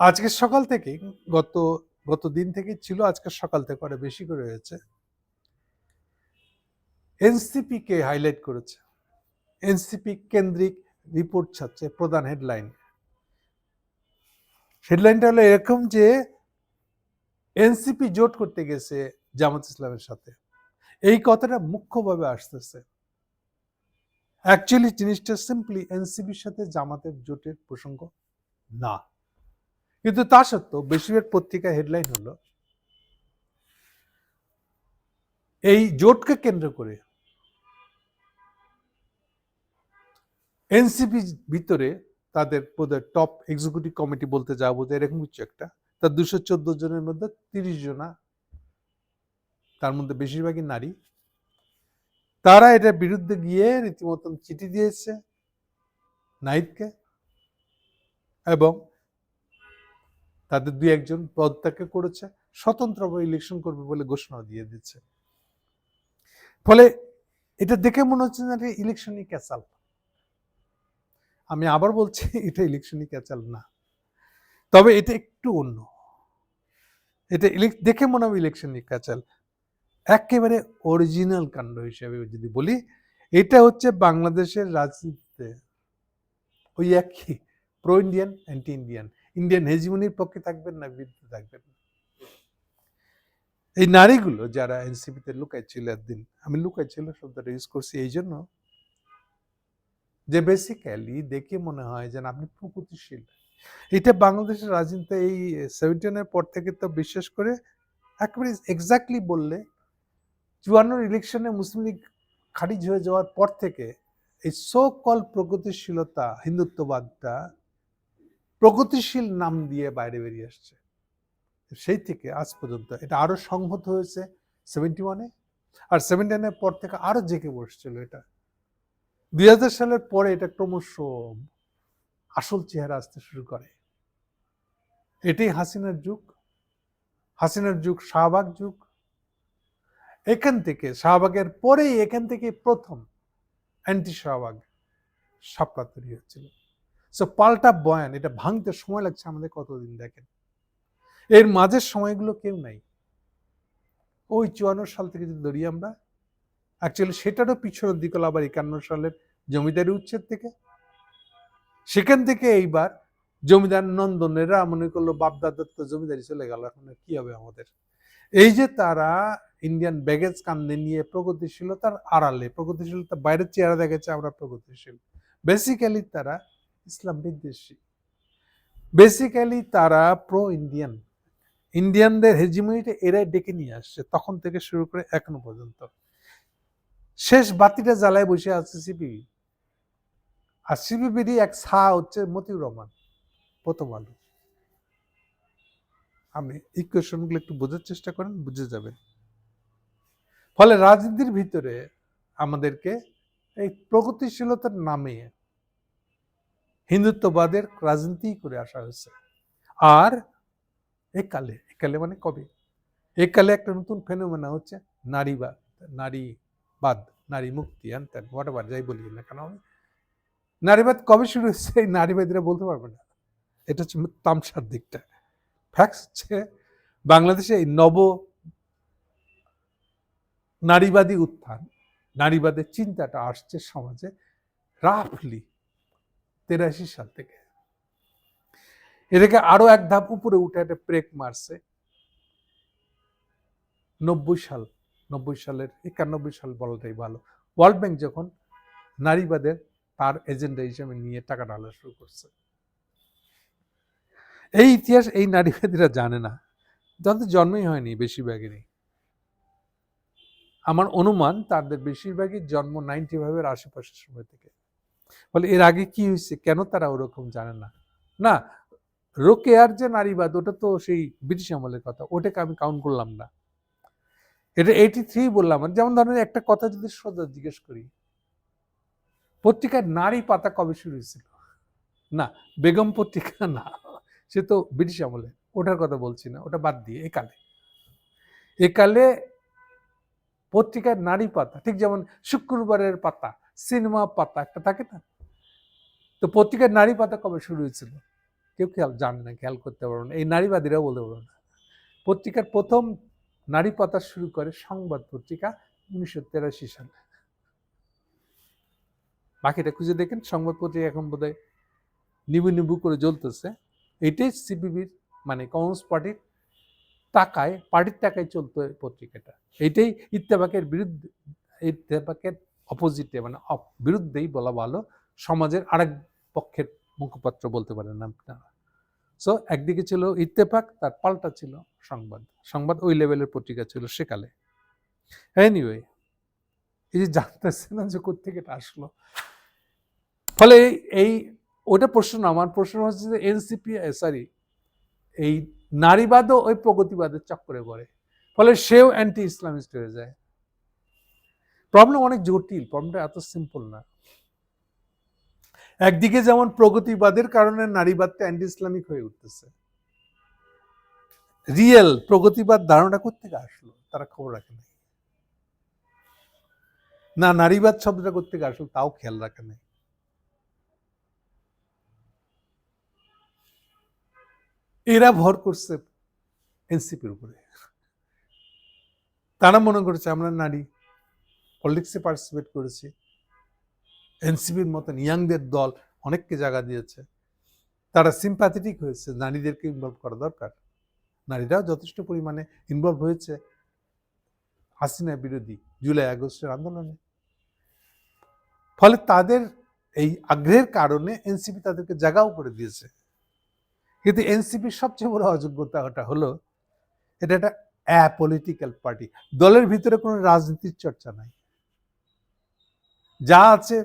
আজকে সকাল থেকে গত গত দিন থেকে ছিল আজকে সকাল থেকে আরও বেশি করে হয়েছে। এনসিপি কে হাইলাইট করেছে। এনসিপি কেন্দ্রিক রিপোর্ট ছাড়ছে প্রধান হেডলাইন হেডলাইনটা হলো এরকম যে এনসিপি জোট করতে গেছে জামাত ইসলামের সাথে। এই কথাটা মুখ্যভাবে আসতেছে। অ্যাকচুয়ালি জিনিসটা সিম্পলি এনসিপির সাথে জামাতের জোটের প্রসঙ্গ না। কিন্তু তা সত্ত্বেও বেশিরভাগ পত্রিকা হেডলাইন হলো, এই জোটকে কেন্দ্র করে এনসিপি ভিতরে তাদের বোধহয় টপ এক্সিকিউটিভ কমিটি বলতে যাব বোধহয়, এরকম কিছু একটা। তার দুশো চোদ্দ জনের মধ্যে তিরিশ জনা, তার মধ্যে বেশিরভাগই নারী। তারা এটার বিরুদ্ধে গিয়ে রীতিমতন চিঠি দিয়েছে নাইদকে এবং তাদের দুই একজন পদত্যাগ করেছে, স্বতন্ত্রভাবে ইলেকশন করবে বলে ঘোষণা দিয়ে দিচ্ছে। ফলে এটা দেখে মনে হচ্ছে না ইলেকশনই ক্যাচাল আমি আবার বলছি, এটা ইলেকশনই ক্যাচাল না। তবে এটা একটু অন্য। এটা দেখে মনে হবে ইলেকশনই ক্যাচাল একেবারে অরিজিনাল কাণ্ড হিসেবে যদি বলি, এটা হচ্ছে বাংলাদেশের রাজনীতিতে ওই একই pro Indian anti Indian Indian হেজিমনির পক্ষে থাকবেন না, বিরুদ্ধে থাকবেন এই নারীগুলো যারা এনসিপিতে লুকাই ছিল একদিন, আমি লুকাই ছিল শব্দটা ইউজ করছি এই জন্য যে বেসিক্যালি দেখে মনে হয় যেন আপনি প্রগতিশীল। এটা বাংলাদেশের রাজনীতিতে এই সেভেন্টিনের পর থেকে তো বিশেষ করে একেবারে এক্স্যাক্টলি বললে চুয়ান্নর ইলেকশনে মুসলিম লীগ খারিজ হয়ে যাওয়ার পর থেকে এই সো কল প্রগতিশীলতা, হিন্দুত্ববাদটা প্রগতিশীল নাম দিয়ে বাইরে বেরিয়ে আসছে। সেই থেকে আজ পর্যন্ত এটা আরও সংহত হয়েছে সেভেন্টি ওয়ানে আর সেভেন্টি ওয়ানের পর থেকে আরও জেগে বসছিল এটা। দুই হাজার সালের পরে এটা ক্রমশ আসল চেহারা আসতে শুরু করে। এটাই হাসিনার যুগ। হাসিনার যুগ, শাহবাগ যুগ। এখান থেকে, শাহবাগের পরেই এখান থেকে প্রথম অ্যান্টি শাহবাগ সাপলা তৈরি হচ্ছিল সো পাল্টা বয়ান, এটা ভাঙতে সময় লাগছে আমাদের কতদিন, দেখেন। এর মাঝের সময়গুলো কেউ নাই। ওই চুয়ান্ন সাল থেকে যদি ধরি আমরা অ্যাকচুয়ালি সেটারও পিছনের দিক আবার একান্ন সালের জমিদারি উচ্ছেদ থেকে। সেখান থেকে এইবার জমিদার নন্দনেরা মনে করল বাপদাদার তো জমিদারি চলে গেল, এখন কি হবে আমাদের? এই যে তারা ইন্ডিয়ান ব্যাগেজ কান্দে নিয়ে প্রগতিশীলতার আড়ালে প্রগতিশীলতা বাইরের চেহারা দেখেছে আমরা প্রগতিশীল। বেসিক্যালি তারা ইসলাম বিদ্বেষী। বেসিক্যালি তারা প্রো ইন্ডিয়ান ইন্ডিয়ানদের হেজিমনিটা এরাই ডেকে নিয়ে আসছে, তখন থেকে শুরু করে এখনও পর্যন্ত। শেষ বাতিটা জ্বালায় বসে আছে সিপিবি আর সিপিবিরই এক সা হচ্ছে মতিউর রহমান, প্রথম আলো। আপনি ইকুয়েশনগুলো একটু বোঝার চেষ্টা করেন, বুঝে যাবেন। ফলে রাজনীতির ভিতরে আমাদেরকে এই প্রগতিশীলতার নামে হিন্দুত্ববাদের রাজনীতি করে আসা হয়েছে। আর একালে একালে মানে কবে? একালে একটা নতুন ফেনোমেনা হচ্ছে নারীবাদ নারীবাদ নারী মুক্তি হ্যান ত্যান হোয়াট এভার যাই বলি না কেন নারীবাদ কবে শুরু হচ্ছে এই নারীবাদীরা বলতে পারবে না। এটা হচ্ছে তামসার দিকটা। ফ্যাক্স হচ্ছে, বাংলাদেশে এই নব নারীবাদী উত্থান, নারীবাদের চিন্তাটা আসছে সমাজে রাফলি তেরাশি সাল থেকে। এটাকে আরও এক ধাপ উপরে উঠে একটা ব্রেক মারছে। নব্বই সাল, নব্বই সালের, একানব্বই সাল বলাটাই ভালো। ওয়ার্ল্ড ব্যাংক যখন নারীবাদের তার এজেন্ডা হিসেবে নিয়ে টাকা ঢালা শুরু করছে। এই ইতিহাস এই নারীবাদীরা জানে না। যাদের জন্মই হয়নি বেশিরভাগেরই। আমার অনুমান, তাদের বেশিরভাগই জন্ম নাইনটি ফাইভের আশেপাশের সময় থেকে। ফলে এর আগে কি হয়েছে? কেন তারা ওরকম জানে না? না, রোকেয়ার যে নারীবাদ ওটা তো সেই ব্রিটিশ আমলের কথা, ওটাকে আমি কাউন্ট করলাম না। এটা এইটি থ্রি বললাম। যেমন ধরেন একটা কথা যদি সোজা জিজ্ঞেস করি পত্রিকার নারী পাতা কবে শুরু হয়েছিল? না, বেগম পত্রিকা না, সে তো ব্রিটিশ আমলে, ওটার কথা বলছি না, ওটা বাদ দিয়ে, একালে। একালে পত্রিকার নারী পাতা, ঠিক যেমন শুক্রবারের পাতা সিনেমা পাতা একটা থাকে না? তো পত্রিকার নারী পাতা কবে শুরু হয়েছিল? কেউ খেয়াল, জানে না, খেয়াল করতে পারবে না। এই নারীবাদীরাও বলতে পারবে না। পত্রিকার প্রথম নারী পাতা শুরু করে সংবাদ পত্রিকা উনিশশো তেরাশি সালে। বাকিটা খুঁজে দেখেন, সংবাদ পত্রিকা এখন বোধহয় নিবু নিবু করে জ্বলতেছে। এটাই সিপিবির মানে কমিউনিস্ট পার্টির টাকায় পার্টির টাকায় চলতো পত্রিকাটা। এইটাই ইত্তেফাকের বিরুদ্ধে, ইত্তেফাকের অপোজিটে মানে বিরুদ্ধেই বলা ভালো, সমাজের আরেক পক্ষের মুখপাত্র বলতে পারেন আপনারা সো একদিকে ছিল ইত্তেফাক, তার পাল্টা ছিল সংবাদ। সংবাদ ওই লেভেলের পত্রিকা ছিল সেকালে। এনিওয়ে এই যে জানতেছে না যে কোথেকে এটা আসলো। ফলে এই ওটা প্রশ্ন আমার প্রশ্ন হচ্ছে যে এনসিপি সরি এই নারীবাদও ওই প্রগতিবাদের চক্করে পড়ে। ফলে সেও অ্যান্টি ইসলামিস্ট হয়ে যায়। প্রবলেম অনেক জটিল প্রবলেমটা এত সিম্পল না। একদিকে যেমন প্রগতিবাদের কারণে নারীবাদটা অ্যান্টি ইসলামিক হয়ে উঠতেছে। রিয়েল প্রগতিবাদ ধারণা কোথেকে আসলো? তারা খবর রাখে না, নারীবাদ শব্দটা কোথেকে আসলো তাও খেয়াল রাখে নাই। এরা ভর করছে এনসিপির উপরে। তারা মনে করছে আমরা নারী। পলিটিক্সে পার্টিসিপেট করেছি। এনসিপির মতন ইয়াংদের দল অনেককে জায়গা দিয়েছে। তারা সিম্প্যাথেটিক হয়েছে, নারীদেরকে ইনভলভ করা দরকার। নারীরাও যথেষ্ট পরিমাণে ইনভলভ হয়েছে হাসিনা বিরোধী জুলাই আগস্টের আন্দোলনে। ফলে তাদের এই আগ্রহের কারণে এনসিপি তাদেরকে জায়গাও করে দিয়েছে। কিন্তু এনসিপির সবচেয়ে বড় অযোগ্যতা ওটা হলো, এটা একটা অ্যাপলিটিক্যাল পার্টি দলের ভিতরে কোনো রাজনীতির চর্চা নাই। যা আছে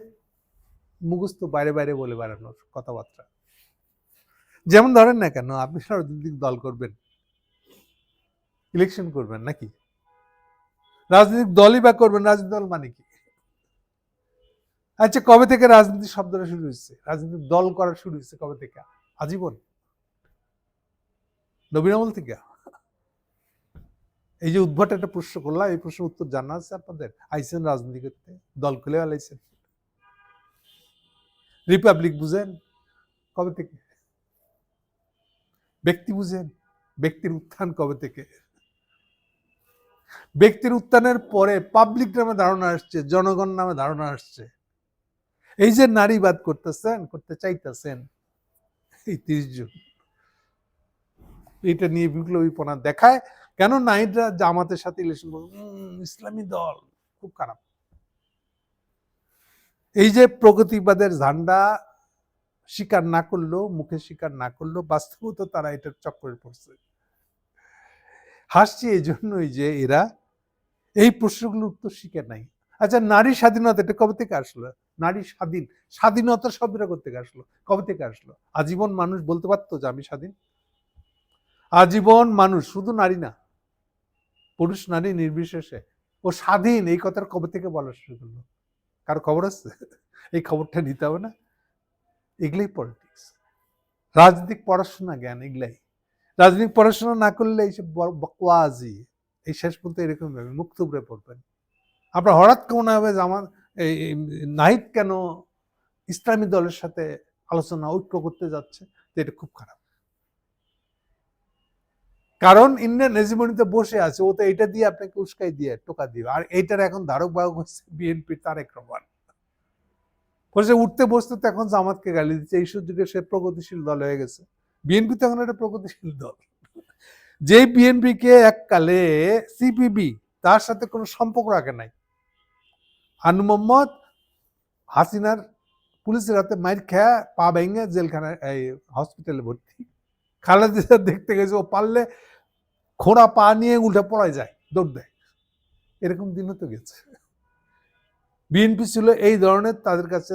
মুখস্থ বাইরে বাইরে বলে বেড়ানোর কথাবার্তা। যেমন ধরেন না কেন, আপনি রাজনৈতিক দল করবেন। ইলেকশন করবেন নাকি? রাজনৈতিক দলই বা করবেন, রাজনৈতিক দল মানে কি? আচ্ছা কবে থেকে রাজনীতি শব্দটা শুরু হয়েছে? রাজনৈতিক দল করা শুরু হয়েছে কবে থেকে? আজীবন? নবীন আমল থেকে? এই যে উদ্ভট একটা প্রশ্ন করলাম, এই প্রশ্নের উত্তর জানা আছে আপনাদের? আইসেন রাজনীতি করতে দল খুলে আলাইছেন রিপাবলিক বুঝেন? কবে থেকে? ব্যক্তি বুঝেন? ব্যক্তির উত্থান কবে থেকে? ব্যক্তির উত্থানের পরে পাবলিক নামে ধারণা আসছে, জনগণ নামে ধারণা আসছে। এই যে নারীবাদ করতেছেন, করতে চাইতেছেন, এই তিরিশ জন। এটা নিয়ে বিপ্লবীপনা দেখায়। কেন নাইটরা জামাতের সাথে ইলেকশন করবে? ইসলামী দল খুব খারাপ। এই যে প্রগতিবাদের ঝান্ডা স্বীকার না করল মুখে স্বীকার না করল বাস্তবত তারা এটার চক্করে পড়ছে। হাসছি এই জন্যই যে এরা এই প্রশ্নগুলোর উত্তর শিখে নাই। আচ্ছা নারী স্বাধীনতা এটা কবে থেকে আসলো? নারী স্বাধীন স্বাধীনতার শব্দটা করতে আসলো? কবে থেকে আসলো? আজীবন মানুষ বলতে পারতো যে আমি স্বাধীন? আজীবন মানুষ শুধু নারী না পুরুষ নারী নির্বিশেষে। ও স্বাধীন, এই কথার কবে থেকে বলা শুরু করল। কারও খবর আছে? এই খবরটা নিতে হবে না? এগুলাই পলিটিক্স রাজনৈতিক পড়াশোনা জ্ঞান, এগুলাই। রাজনৈতিক পড়াশোনা না করলে এইসব বকওয়াজি এই শেষ পর্যন্ত এরকম ভাবে মুক্ত উপরে পড়বেন। আপনার হঠাৎ কেমন হবে যে আমার এই এই, নাহিদ কেন ইসলামী দলের সাথে আলোচনা, ঐক্য করতে যাচ্ছে? তো এটা খুব খারাপ। কারণ ইন্ডিয়ান হেজিমনিতে বসে আছে, ও তো এটা দিয়ে আপনাকে উস্কাই দিয়ে টোকা দিবে। আর এইটার এখন ধারক বাহক হচ্ছে বিএনপির তারেক রহমান। বলছে, উঠতে বসতে তো এখন জামাতকে গালি দিচ্ছে, এই সুযোগে সে প্রগতিশীল দল হয়ে গেছে। বিএনপি তো এখন একটা প্রগতিশীল দল। যেই বিএনপি কে এককালে সিপিবি তার সাথে কোনো সম্পর্ক রাখে নাই। আনু মোহাম্মদ হাসিনার পুলিশের হাতে মাইর খেয়া পা ভেঙে জেলখানায় হসপিটালে ভর্তি। খালেদা দেখতে গেছে ও পারলে খোঁড়া পা নিয়ে উল্টে পড়ায় যায়, দৌড় দেয়। এরকম দিনও তো গেছে। বিএনপি ছিল এই ধরনের, তাদের কাছে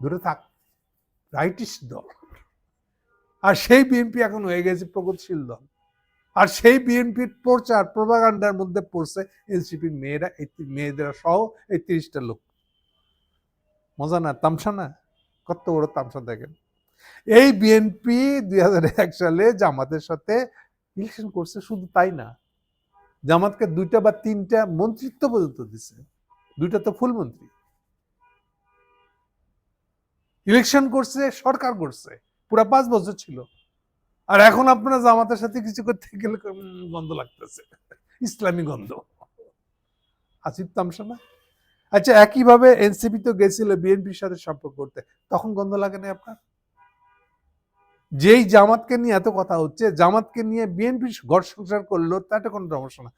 দূরে থাক রাইটিস দল। আর সেই বিএনপি এখন হয়ে গেছে প্রগতিশীল দল। আর সেই বিএনপির প্রচার, প্রভাগান্ডার মধ্যে পড়ছে এনসিপির মেয়েরা, এই মেয়েদের সহ এই তিরিশটা লোক। মজা না, তামসা না? কত বড় তামসা দেখেন। এই বিএনপি দুই হাজার এক সালে জামাতের সাথে ইলেকশন করছে, শুধু তাই না। জামাতকে দুইটা বা তিনটা মন্ত্রিত্ব পর্যন্ত দিছে। দুইটা তো ফুল মন্ত্রী। ইলেকশন করছে, সরকার করছে, পুরা পাঁচ বছর ছিল। আর এখন আপনারা জামাতের সাথে কিছু করতে গেলে গন্ধ লাগতেছে। ইসলামী গন্ধ। আসিফ তামসা না আচ্ছা একইভাবে এনসিপি তো গেছিল বিএনপির সাথে সম্পর্ক করতে। তখন গন্ধ লাগে না আপনার? যেই জামাতকে নিয়ে এত কথা হচ্ছে, জামাতকে নিয়ে বিএনপি ঘর সংসার করল, তাতে কোনো সমস্যা না।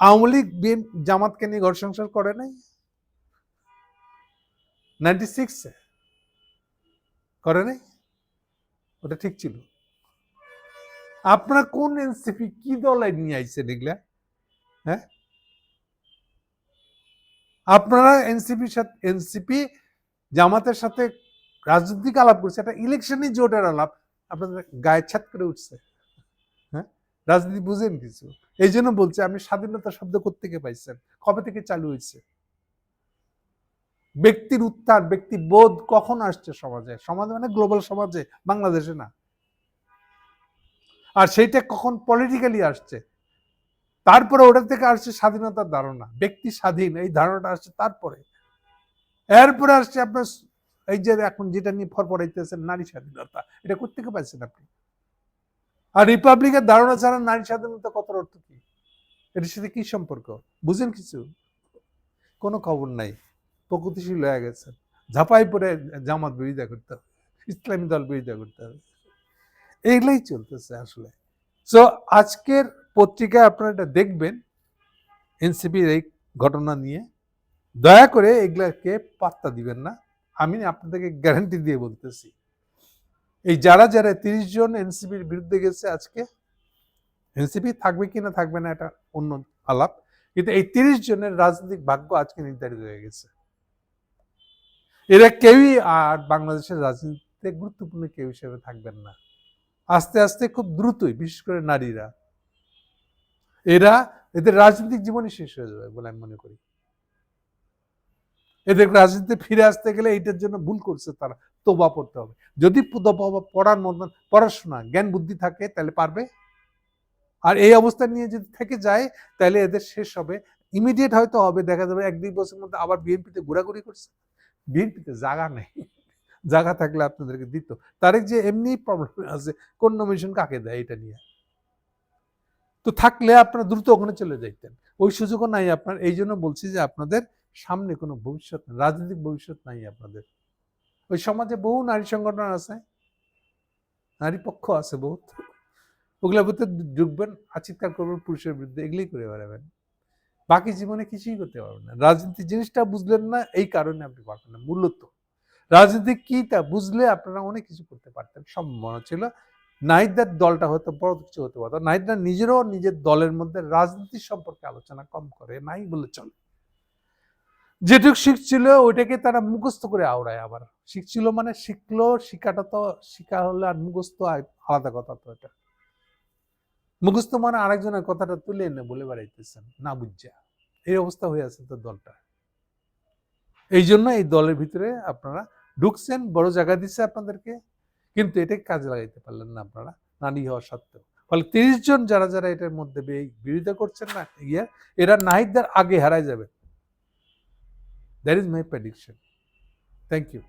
আওয়ামী লীগ জামাতকে নিয়ে ঘর সংসার করে নাই? নাইনটি সিক্সে করে নাই? ওটা ঠিক ছিল। আপনারা কোন এনসিপি কি দলে নিয়ে আইছেন এগুলা? হ্যাঁ? আপনারা এনসিপির সাথে এনসিপি জামাতের সাথে রাজনৈতিক আলাপ করছে, একটা ইলেকশনই জোটের আলাপ। আপনাদের গায়ে ছাত করে উঠছে। হ্যাঁ? রাজনীতি বুঝেন কিছু? এই জন্য বলছে, আপনি স্বাধীনতা শব্দ থেকে পাইছেন? কবে থেকে চালু হয়েছে ব্যক্তির উত্থান, ব্যক্তি বোধ কখন আসছে সমাজে? সমাজে মানে গ্লোবাল সমাজে, বাংলাদেশে না। আর সেইটা কখন পলিটিক্যালি আসছে? তারপরে ওটা থেকে আসছে স্বাধীনতার ধারণা। ব্যক্তি স্বাধীন, এই ধারণাটা আসছে তারপরে। এরপরে আসছে আপনার এই যে এখন যেটা নিয়ে ফরফরাইতেছেন নারী স্বাধীনতা, এটা কোথেকে পাইছেন আপনি? আর রিপাবলিকের ধারণা ছাড়া নারী স্বাধীনতা কত অর্থ কি? এটার সাথে কি সম্পর্ক? বুঝেন কিছু? কোনো খবর নাই। প্রকৃতিশীল হয়ে গেছে ঝাপাই পরে জামাত বিরোধিতা করতে হবে, ইসলামী দল বিরোধিতা করতে হবে। এইগুলাই চলতেছে আসলে। সো আজকের পত্রিকায় আপনারা এটা দেখবেন, এনসিপির এই ঘটনা নিয়ে। দয়া করে এগুলাকে পাত্তা দিবেন না। আমি আপনাদেরকে গ্যারান্টি দিয়ে বলতেছি। এই যারা যারা তিরিশ জন এনসিপির বিরুদ্ধে গেছে আজকে, এনসিপি থাকবে কি না থাকবে না এটা অন্য আলাপ, কিন্তু এই তিরিশ জনের রাজনৈতিক ভাগ্য আজকে নির্ধারিত হয়ে গেছে। এরা কেউই আর বাংলাদেশের রাজনীতিতে গুরুত্বপূর্ণ কেউ হিসেবে থাকবেন না। আস্তে আস্তে খুব দ্রুতই, বিশেষ করে নারীরা। এরা এদের রাজনৈতিক জীবনই শেষ হয়ে যাবে বলে আমি মনে করি। এদের রাজনীতিতে ফিরে আসতে গেলে এইটার জন্য ভুল করছে তারা। তোবা পড়তে হবে। যদি পড়ার মতন পড়াশোনা, জ্ঞান, বুদ্ধি থাকে, তাহলে পারবে। আর এই অবস্থা নিয়ে যদি থেকে যায়, তাহলে এদের শেষ হবে। ইমিডিয়েট হয়তো হবে, দেখা যাবে এক দুই বছরের মধ্যে আবার বিএনপিতে ঘোরাঘুরি করছে। বিএনপিতে জায়গা নেই। জায়গা থাকলে আপনাদেরকে দিত। তারেক যে এমনি প্রবলেম আছে, কোন নমিনেশন কাকে দেয় এটা নিয়ে? তো থাকলে আপনারা দ্রুত ওখানে চলে যাইতেন। ওই সুযোগও নাই আপনার। এই জন্য বলছি যে আপনাদের সামনে কোনো ভবিষ্যৎ রাজনৈতিক ভবিষ্যৎ নাই আপনাদের। ওই সমাজে বহু নারী সংগঠন আছে, নারী পক্ষ আছে বহুত। ওগুলোর ভিতরে ঢুকবেন আচিৎকার করবেন পুরুষের বিরুদ্ধে, এগুলোই করে বেড়াবেন। বাকি জীবনে কিছুই করতে পারবেন না। রাজনীতি জিনিসটা বুঝলেন না, এই কারণে আপনি পারবেন না, মূলত। রাজনীতি কি তা বুঝলে আপনারা অনেক কিছু করতে পারতেন, সম্ভাবনা ছিল। নাইদার দলটা হয়তো বড় কিছু হতে পারতো। নাইদা নিজেরও নিজের দলের মধ্যে রাজনীতি সম্পর্কে আলোচনা কম করে, নাই বলে চলে। যেটুকু শিখছিল ওইটাকে তারা মুখস্থ করে আওড়ায় আবার। শিখছিল মানে শিখলো, শিখাটা তো, শিখা হলে আর মুখস্থ আলাদা কথা তো এটা। মুখস্থ মানে আরেকজনের কথাটা তুলে এনে বলে বেড়াইতেছেন, না বুঝা। এই অবস্থা হয়ে আছে তো দলটা। এই জন্য এই দলের ভিতরে আপনারা ঢুকছেন, বড় জায়গা দিচ্ছে আপনাদেরকে, কিন্তু এটাকে কাজে লাগাইতে পারলেন না আপনারা নারী হওয়া সত্ত্বেও। ফলে তিরিশ জন যারা যারা এটার মধ্যে বিরোধিতা করছেন না ইয়ে এরা নাহিদদের আগে হারায় যাবে। That is my prediction. Thank you.